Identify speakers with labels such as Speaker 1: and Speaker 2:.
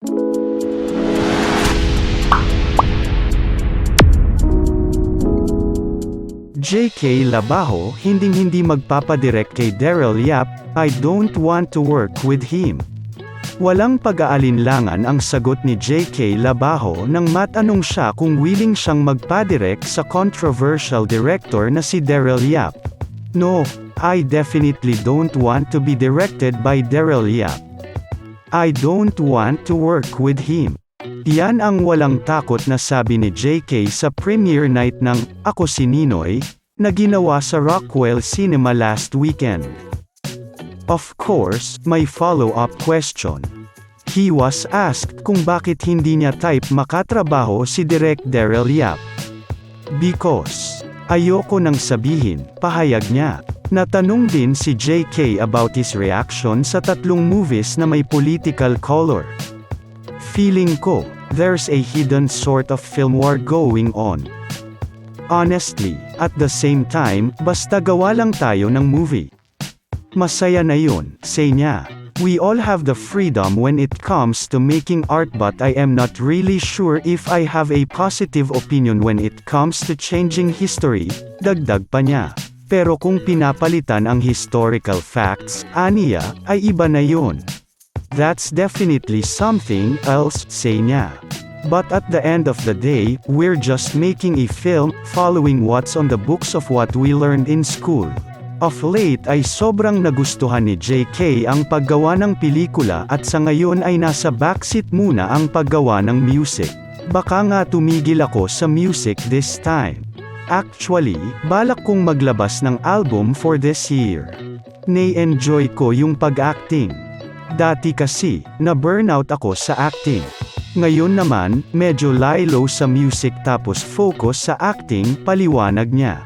Speaker 1: JK Labajo hinding-hindi magpapadirect kay Daryl Yap, I don't want to work with him. Walang pag-aalinlangan ang sagot ni JK Labajo nang matanong siya kung willing siyang magpadirect sa controversial director na si Daryl Yap. No, I definitely don't want to be directed by Daryl Yap. I don't want to work with him. Yan ang walang takot na sabi ni JK sa premiere night ng Ako si Ninoy, na ginawa sa Rockwell Cinema last weekend. Of course, may follow-up question. He was asked kung bakit hindi niya type makatrabaho si Direk Daryl Yap. Because, ayoko nang sabihin, pahayag niya. Natanong din si JK about his reaction sa tatlong movies na may political color. Feeling ko, there's a hidden sort of film war going on. Honestly, at the same time, basta gawa lang tayo ng movie. Masaya na yun, say niya. We all have the freedom when it comes to making art but I am not really sure if I have a positive opinion when it comes to changing history, dagdag pa niya. Pero kung pinapalitan ang historical facts, aniya, ay iba na yun. That's definitely something else, say niya. But at the end of the day, we're just making a film, following what's on the books of what we learned in school. Of late ay sobrang nagustuhan ni JK ang paggawa ng pelikula at sa ngayon ay nasa backseat muna ang paggawa ng music. Baka nga tumigil ako sa music this time. Actually, balak kong maglabas ng album for this year. Nay-enjoy ko yung pag-acting. Dati kasi, na-burnout ako sa acting. Ngayon naman, medyo lie low sa music tapos focus sa acting, paliwanag niya.